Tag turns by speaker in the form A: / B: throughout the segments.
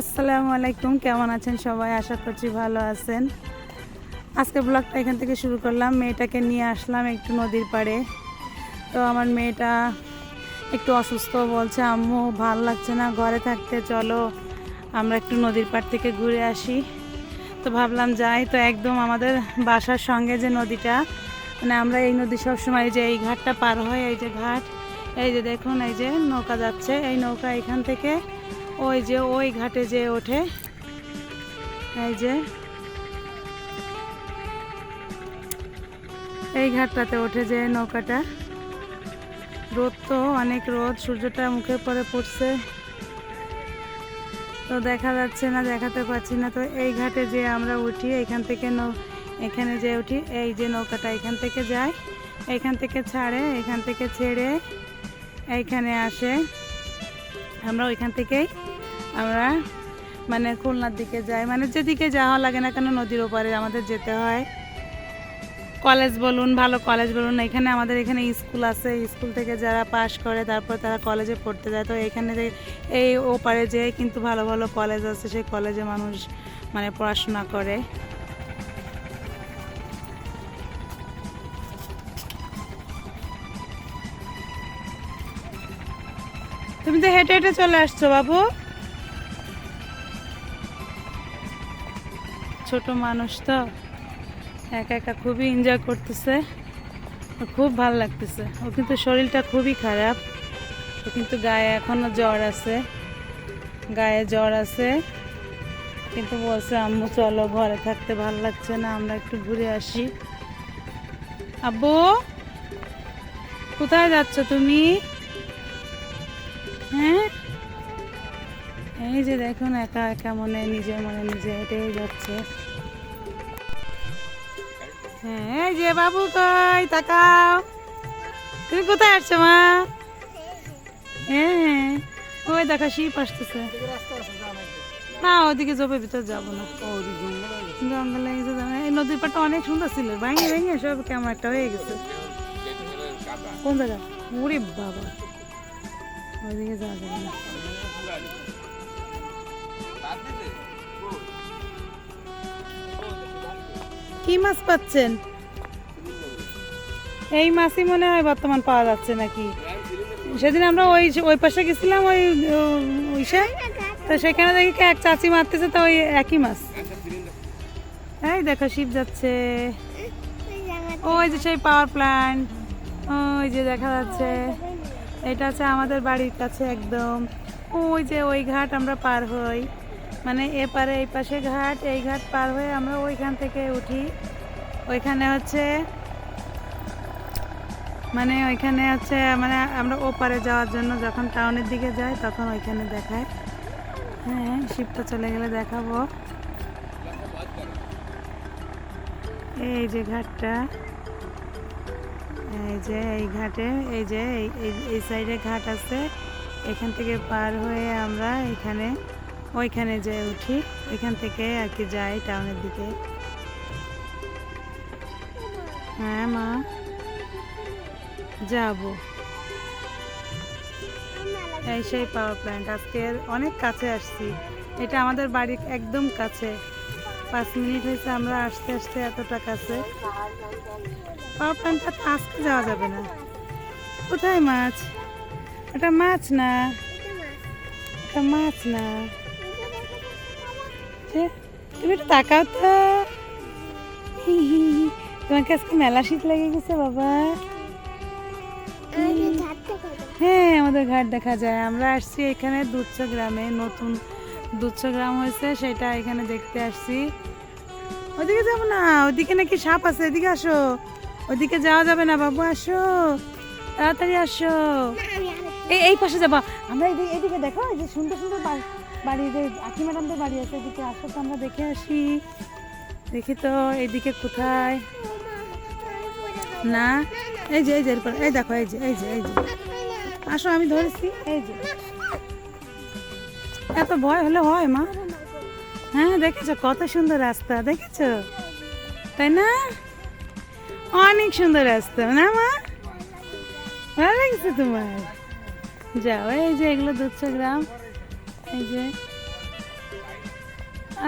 A: আসসালামু আলাইকুম, কেমন আছেন সবাই? আশা করছি ভালো আছেন। আজকে ব্লগটা এখান থেকে শুরু করলাম। মেয়েটাকে নিয়ে আসলাম একটু নদীর পাড়ে। তো আমার মেয়েটা একটু অসুস্থ বলছে, আম্মু, ভালো লাগছে না, ঘরে থাকতে চলো, আমরা একটু নদীর পাড় থেকে ঘুরে আসি। তো ভাবলাম যাই, তো একদম আমাদের বাসার সঙ্গে যে নদীটা মানে আমরা এই নদী সবসময় যে এই ঘাটটা পার হয়, এই যে ঘাট, এই যে দেখুন, এই যে নৌকা যাচ্ছে, এই নৌকা এখান থেকে ওই যে ওই ঘাটে যে ওঠে, এই যে, এই ঘাটটাতে ওঠে যে নৌকাটা। রোদ তো অনেক রোদ, সূর্যটা মুখে পরে পড়ছে। তো দেখা যাচ্ছে না, দেখাতে পারছি না। তো এই ঘাটে যে আমরা উঠি, এখান থেকে নৌ, এখানে যে উঠি, এই যে নৌকাটা এখান থেকে যায়, এখান থেকে ছাড়ে, এখান থেকে ছেড়ে, এইখানে আসে। আমরা ওইখান থেকেই আমরা মানে খুলনার দিকে যাই। মানে যেদিকে যাওয়া লাগে না কেন নদীর ওপারে আমাদের যেতে হয়। কলেজ বলুন, ভালো কলেজ বলুন, এখানে আমাদের এখানে স্কুল আছে। স্কুল থেকে যারা পাশ করে, তারপর তারা কলেজে পড়তে যায়। তো এখানে এই ওপারে যে কিন্তু ভালো ভালো কলেজ আছে, সেই কলেজে মানুষ মানে পড়াশোনা করে। তুমি তো হেঁটে হেঁটে চলে আসছো বাবু। ছোট মানুষ তো, একা একা খুবই এনজয় করতেছে। খুব ভালো লাগতেছে। ও কিন্তু শরীরটা খুবই খারাপ। ও কিন্তু গায়ে এখনও জ্বর আছে। গায়ে জ্বর আছে। কিন্তু বলছে, আম্মু, চলো ঘরে থাকতে ভালো লাগছে না, আমরা একটু ঘুরে আসি। আব্বু, কোথায় যাচ্ছ তুমি? হ্যাঁ? এই যে দেখুন একা একা মনে নিজে মনে, নিজে হেঁটেই যাচ্ছে। হ্যাঁ যে বাবু কই, তাকাও। তুমি কোথায় আসছো, মা? হ্যাঁ হ্যাঁ ওই দেখা, শিপ আসতেছে। না, ওদিকে জবের ভিতর যাব না। জঙ্গলে গেছে যাব না। এই নদীর পাড়টা অনেক সুন্দর ছিল। ভেঙে ভেঙে সব কেমন একটা হয়ে গেছে। কোন জায়গা? ওরে বাবা। ওইদিকে যাওয়া যাবে না। কি মাছ পাচ্ছেন? এই মাছই মনে হয় বর্তমান পাওয়া যাচ্ছে নাকি? সেদিন আমরা ওই ওই পাশে গেছিলাম, ওই ওই তো সেখানে দেখি এক চাচি মারতেছে, তো ওই একই মাছ। এই দেখো, শিব যাচ্ছে। ওই যে সেই পাওয়ার প্ল্যান্ট ওই যে দেখা যাচ্ছে। এটা হচ্ছে আমাদের বাড়ির কাছে একদম। ওই যে ওই ঘাট আমরা পার হই। মানে এপারে এই পাশে ঘাট, এই ঘাট পার হয়ে আমরা ওইখান থেকে উঠি। ওইখানে হচ্ছে মানে ওইখানে হচ্ছে মানে আমরা ওপারে যাওয়ার জন্য যখন টাউনের দিকে যাই তখন ওইখানে দেখায় হ্যাঁ শিপটা চলে গেলে দেখাবো। এই যে ঘাটটা, এই যে এই ঘাটে, এই যে এই- সাইডে ঘাট আছে। এখান থেকে পার হয়ে আমরা এখানে ওইখানে যে উঠি। ওইখান থেকে আর কি যাই টাউনের দিকে। হ্যাঁ মা? যাব। এই সেই পাওয়ার প্ল্যান্ট আজকে অনেক কাছে আসছি। এটা আমাদের বাড়ির একদম কাছে। পাঁচ মিনিট হয়েছে আমরা আসতে আসতে এতটা কাছে। পাওয়ার প্ল্যান্টটা আজকে যাওয়া যাবে না। কোথায় মাছ? এটা মাছ না? এটা মাছ না। তুমি একটু তাকাও তো। তোমাকে আজকে মেলা শীত লেগে গেছে বাবা। হ্যাঁ আমাদের ঘাট দেখা যায়। আমরা আসছি এখানে দুচ্ছ গ্রামে নতুন দুচ্ছ গ্রাম হয়েছে সেটা এখানে দেখতে আসছি। ওদিকে যাব না ওদিকে নাকি সাপ আছে এদিকে আসো। ওদিকে যাওয়া যাবে না বাবু আসো। তাড়াতাড়ি আসো। এই এই পাশে যাব। আমরা এদিকে এদিকে দেখো এই যে সুন্দর সুন্দর বাড়ি বাড়ি যে আকি ম্যাডামদের বাড়ি আছে, এদিকে আসো তো, আমরা দেখে আসি। দেখি তো এদিকে কোথায়? না? এই যে এই যে, এরপর, এই দেখো, এই যে এই যে এই যে। আসো, আমি ধরেছি, এই যে। এত ভয় হলে হয়, মা। হ্যাঁ দেখেছ কত সুন্দর রাস্তা, দেখেছ? তাই না? অনেক সুন্দর রাস্তা, না, মা? ভালো লাগছে তোমার। যাও, এই যে, এগুলো দুধ গ্রাম। এই যে,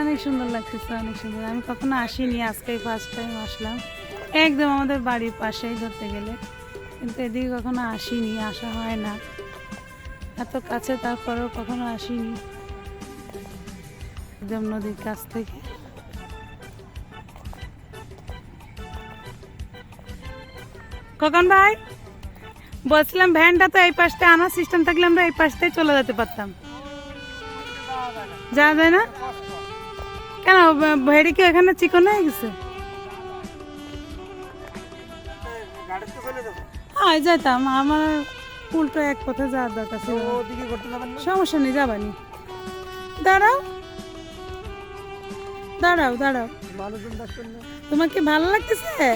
A: অনেক সুন্দর লাগতেছে, অনেক সুন্দর। আমি কখনো আসিনি আজকে ফার্স্ট টাইম আসলাম। একদম আমাদের বাড়ির পাশেই ধরতে গেলে। কিন্তু এদিকে কখনো আসিনি, আসা হয় না। এত কাছে তারপরেও কখনো আসিনি। একদম নদীর কাছ থেকে। কখন ভাই, বলছিলাম ভ্যানটা তো এই পাশটা আনার সিস্টেম থাকলে আমরা এই পাশটাই চলে যেতে পারতাম। যাওয়া যায় না? কেন ভেড়ি কি এখানে চিকন হয়ে গেছে? হ্যাঁ যেতাম আমার উল্টো এক পথে যাওয়ার দরকার ছিল। সমস্যা নেই যাবানি। দাঁড়াও। দাঁড়াও দাঁড়াও।
B: মানুষজন দেখছেন না।
A: তোমার কি ভালো লাগতেছে?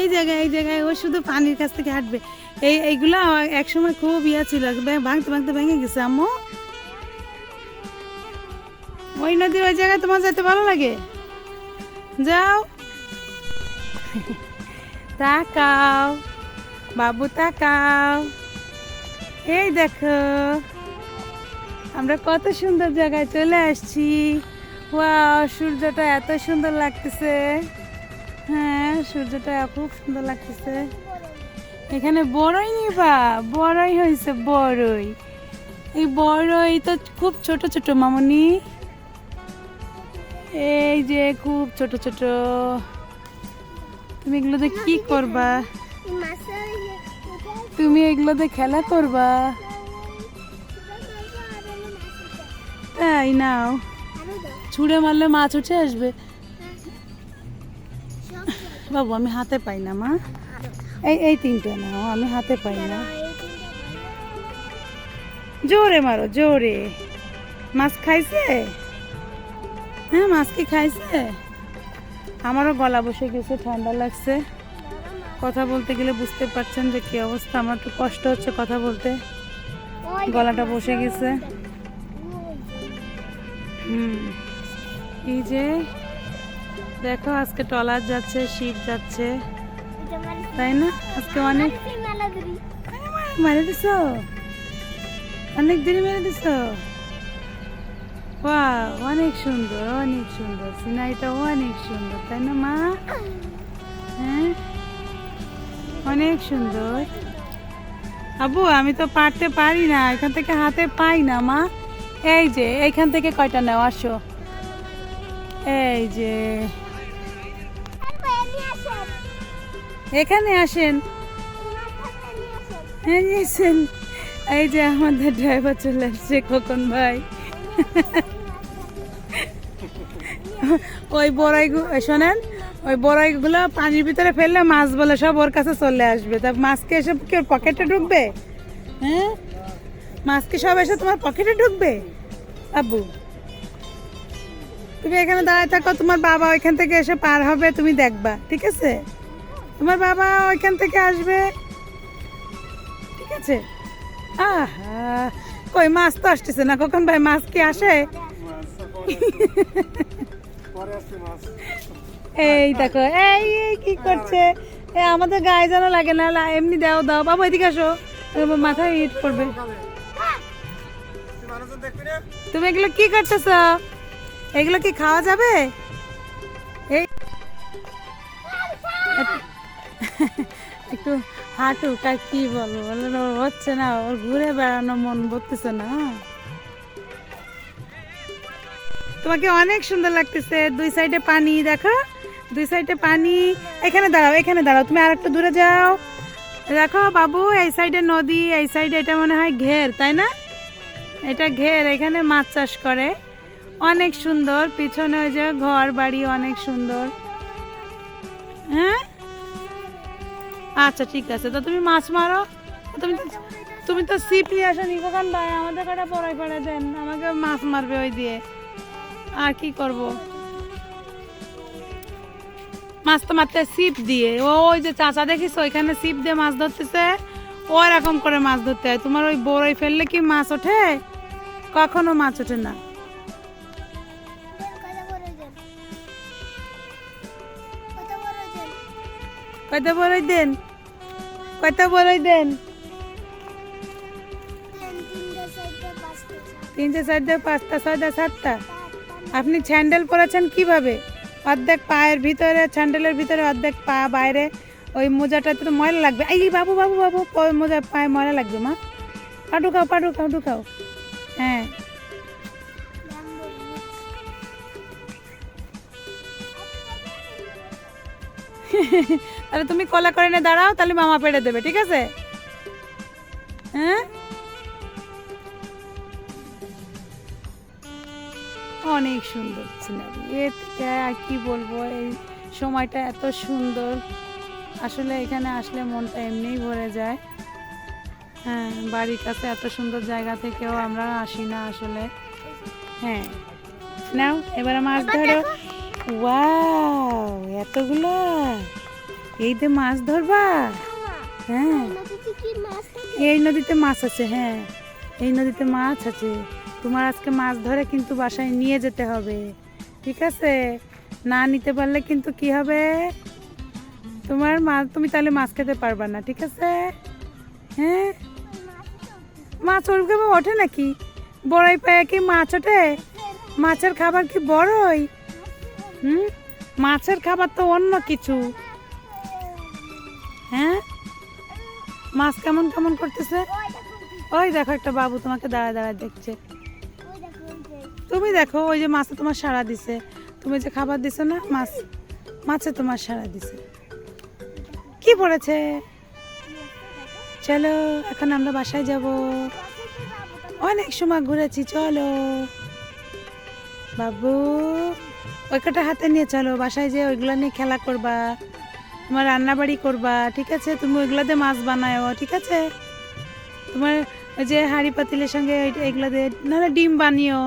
A: এই জায়গায় এই জায়গায় ও শুধু পানির কাছ থেকে হাঁটবে। এই, এইগুলো এক সময় খুব ইয়া ছিল ভাঙতে ভাঙতে ভেঙে গেছে, আম্মু। ওই নদী ওই জায়গায় তোমার যেতে ভালো লাগে? যাও। তাকাও, বাবু তাকাও। এই দেখো, আমরা কত সুন্দর জায়গায় চলে আসছি। ওয়াও, সূর্যটা এত সুন্দর লাগতেছে। হ্যাঁ সূর্যটা খুব সুন্দর লাগতেছে। এখানে বড়ই নিবা বড়ই হয়েছে বড়ই। এই বড়ই তো খুব ছোট ছোট মামনি। এই যে খুব ছোট ছোট। তুমি এগুলোতে কি করবা? তুমি এগুলোতে খেলা করবা? তাই নাও। ছুঁড়ে মারলে মাছ উঠে আসবে। বাবু আমি হাতে পাই না মা। এই এই তিনটে নাও আমি হাতে পাই না। জোরে মারো, জোরে। মাছ খাইছে? হ্যাঁ মাছ কি খাইছে? আমারও গলা বসে গেছে, ঠান্ডা লাগছে। কথা বলতে গেলে বুঝতে পারছেন যে কি অবস্থা, আমার একটু কষ্ট হচ্ছে কথা বলতে। গলাটা বসে গেছে। হুম, এই যে, দেখো আজকে টলার যাচ্ছে, শিপ যাচ্ছে। তাই না? আজকে অনেক মেরে দিছ? অনেক দিন মেরে দিছ? বাহ অনেক সুন্দর অনেক সুন্দর। সিনারিটা অনেক সুন্দর তাই না মা? হ্যাঁ? অনেক সুন্দর। আবু আমি তো পারতে পারি না এখান থেকে হাতে পাই না মা। এই যে এইখান থেকে কয়টা নেওয়া আসো। এই যে। এখানে আসেন। হ্যাঁ এই যে আমাদের ড্রাইভার চলে আসছে, খোকন ভাই। ওই বড়াই শোনেন, ওই বড়াইগুলো পানির ভিতরে ফেললে মাছ বলে সব ওর কাছে চলে আসবে। তা মাছকে এসে কি ওর পকেটে ঢুকবে? হ্যাঁ? মাছকে সব এসে তোমার পকেটে ঢুকবে? আব্বু, তুমি এখানে দাঁড়ায় থাকো, তোমার বাবা ওইখান থেকে এসে পার হবে, তুমি দেখবা, ঠিক আছে? তোমার বাবা ওইখান থেকে আসবে। ঠিক আছে? আহা, কই, মাছ তো আসতেছে না। কখন ভাই মাছ কি আসে? এই দেখো, এই কি করছে? এ, আমাদের গায়ে যেন লাগে না এমনি দাও দাও। বাবু, এদিকে আসো। মাথায় ইট পড়বে তুমি এগুলো কি করতেছ? এগুলো কি খাওয়া যাবে? এই একটু হাঁটু কাজ কি বলব? হচ্ছে না, ওর ঘুরে বেড়ানো মন বলতেছে না। তোমাকে অনেক সুন্দর লাগতেছে। দুই সাইডে পানি, দেখো। দুই সাইডে পানি। এখানে দাঁড়াও এখানে দাঁড়াও। তুমি আর একটু দূরে যাও। দেখো বাবু, এই সাইডে নদী, এই সাইডে এটা মনে হয় ঘের, তাই না? এটা ঘের, এখানে মাছ চাষ করে। অনেক সুন্দর। পিছনে ওই যে ঘর বাড়ি অনেক সুন্দর। হ্যাঁ? আচ্ছা ঠিক আছে। তো তুমি মাছ মারো। তুমি তুমি তো সিপ আসো নি কখন ভাই, আমাদের কটা পড়াই পড়াই দেন। আমাকে মাছ মারবে ওই দিয়ে। আর কি করব? মাছ তো মারতে সিপ দিয়ে। ও, ওই যে চাচা দেখিস, ওইখানে সিপ দিয়ে মাছ ধরতেছে। ওই রকম করে মাছ ধরতে হয়। তোমার ওই বড়ই ফেললে কি মাছ ওঠে? কখনো মাছ ওঠে না। কয়টা বড়ই দেন? কয়টা বড়ই দেন?
C: তিন
A: তিনটে, চারটে, পাঁচটা, ছয়টা, সাতটা। আপনি স্যান্ডেল পরেছেন কীভাবে? অর্ধেক পায়ের ভিতরে, স্যান্ডেলের ভিতরে অর্ধেক পা, বাইরে ওই মোজাটাতে তো ময়লা লাগবে। এই বাবু বাবু বাবু মোজা, পায়ে ময়লা লাগবে, মা। পা ঢুকাও পা ঢুকাও ঢুকাও হ্যাঁ। তাহলে তুমি কলা করে নিয়ে দাঁড়াও তাহলে মামা পেড়ে দেবে ঠিক আছে? হ্যাঁ? অনেক সুন্দর সিনারি। এ কি বলব এই সময়টা এত সুন্দর। আসলে এখানে আসলে মনটা এমনিই ভরে যায়। হ্যাঁ বাড়ির কাছে এত সুন্দর জায়গা থেকেও আমরা আসি না আসলে। হ্যাঁ। নাও এবারে মাছ ধরো। ওয়াও এতগুলো? এই যে মাছ ধরবা? হ্যাঁ। এই নদীতে মাছ আছে হ্যাঁ। এই নদীতে মাছ আছে। তোমার আজকে মাছ ধরে কিন্তু বাসায় নিয়ে যেতে হবে। ঠিক আছে? না নিতে পারলে কিন্তু কি হবে? তোমার মাছ তুমি তাহলে মাছ খেতে পারবা না, ঠিক আছে? হ্যাঁ? মাছ ওরকম ওঠে নাকি? বড়াই পায়ে কি মাছ ওঠে? মাছের খাবার কি বড়ই? হুম? মাছের খাবার তো অন্য কিছু। হ্যাঁ? মাছ কেমন কেমন করতেছে? ওই দেখো একটা বাবু তোমাকে দাঁড়ায় দাঁড়ায় দেখছে। তুমি দেখো, ওই যে মাছে তোমার সাড়া দিছে। তুমি যে খাবার দিছো না, মাছ, মাছে তোমার সাড়া দিছে। কি পড়েছে? চলো, এখন আমরা বাসায় যাব। অনেক সময় ঘুরেছি, চলো। বাবু। ওই কটা হাতে নিয়ে চলো, বাসায় যে ওইগুলো নিয়ে খেলা করবা, তোমার রান্নাবাড়ি করবা, ঠিক আছে? তুমি ওইগুলোতে মাছ বানায়ো ঠিক আছে? তোমার ওই যে হাঁড়ি পাতিলের সঙ্গে এগুলো দিয়ে, নাহলে ডিম বানিও,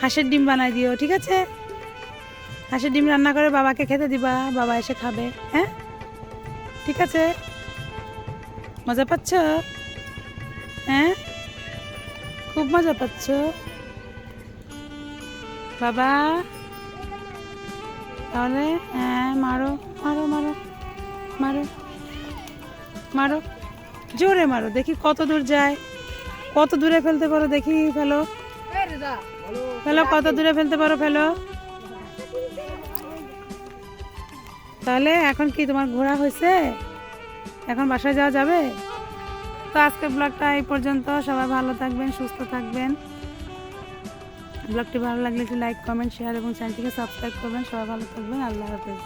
A: হাঁসের ডিম বানাই দিও, ঠিক আছে? হাঁসের ডিম রান্না করে বাবাকে খেতে দিবা, বাবা এসে খাবে হ্যাঁ? ঠিক আছে? মজা পাচ্ছ? হ্যাঁ? খুব মজা পাচ্ছ? বাবা। তাহলে হ্যাঁ মারো মারো মারো মারো মারো। জোরে মারো, দেখি কত দূর যায়। কত দূরে ফেলতে পারো, দেখি ফেলো। ফেলো, কত দূরে ফেলতে পারো, ফেলো। তাহলে, এখন কি তোমার ঘোরা হয়েছে? এখন বাসায় যাওয়া যাবে? তো আজকের ব্লগটা এই পর্যন্ত। সবাই ভালো থাকবেন, সুস্থ থাকবেন। ব্লগটি ভালো লাগলে একটু লাইক কমেন্ট শেয়ার এবং চ্যানেলটিকে সাবস্ক্রাইব করবেন। সবাই ভালো থাকবেন। আল্লাহ হাফেজ।